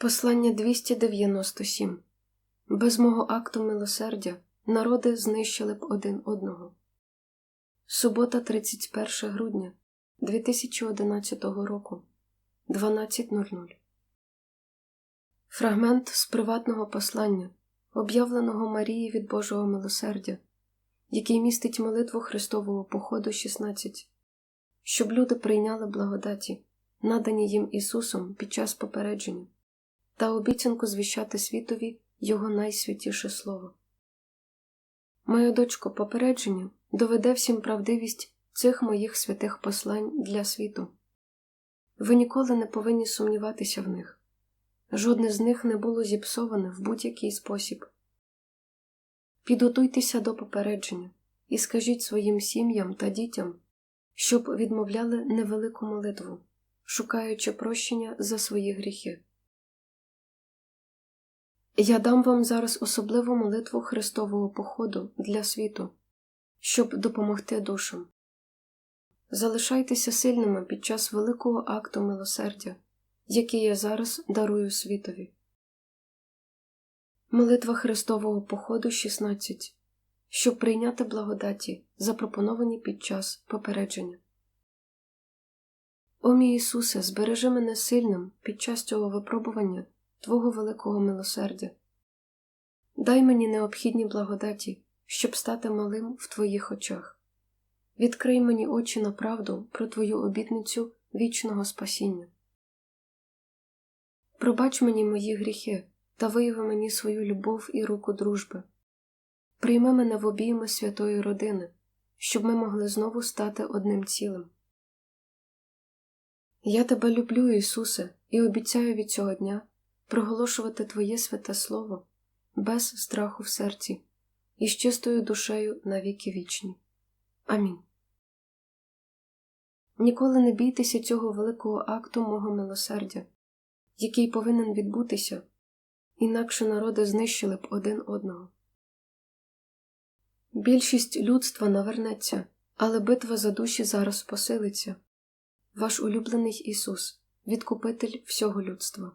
Послання 297 Без мого акту милосердя народи знищили б один одного. Субота, 31 грудня 2011 року 12.00 Фрагмент з приватного послання, об'явленого Марії від Божого милосердя, який містить молитву Христового походу 16, щоб люди прийняли благодаті, надані їм Ісусом під час попередження та обіцянку звіщати світові Його найсвятіше Слово. Моя дочко, попередження доведе всім правдивість цих моїх святих послань для світу. Ви ніколи не повинні сумніватися в них. Жодне з них не було зіпсоване в будь-який спосіб. Підготуйтеся до попередження і скажіть своїм сім'ям та дітям, щоб відмовляли невелику молитву, шукаючи прощення за свої гріхи. Я дам вам зараз особливу молитву Христового походу для світу, щоб допомогти душам. Залишайтеся сильними під час великого акту милосердя, який я зараз дарую світові. Молитва Христового походу 16. Щоб прийняти благодаті, запропоновані під час попередження. О мій Ісусе, збережи мене сильним під час цього випробування Твого великого милосердя. Дай мені необхідні благодаті, щоб стати малим в Твоїх очах. Відкрий мені очі на правду про Твою обітницю вічного спасіння. Пробач мені мої гріхи та вияви мені свою любов і руку дружби. Прийми мене в обійми святої родини, щоб ми могли знову стати одним цілим. Я тебе люблю, Ісусе, і обіцяю від цього дня проголошувати Твоє святе Слово без страху в серці і з чистою душею на віки вічні. Амінь. Ніколи не бійтеся цього великого акту мого милосердя, який повинен відбутися, інакше народи знищили б один одного. Більшість людства навернеться, але битва за душі зараз посилиться. Ваш улюблений Ісус, відкупитель всього людства.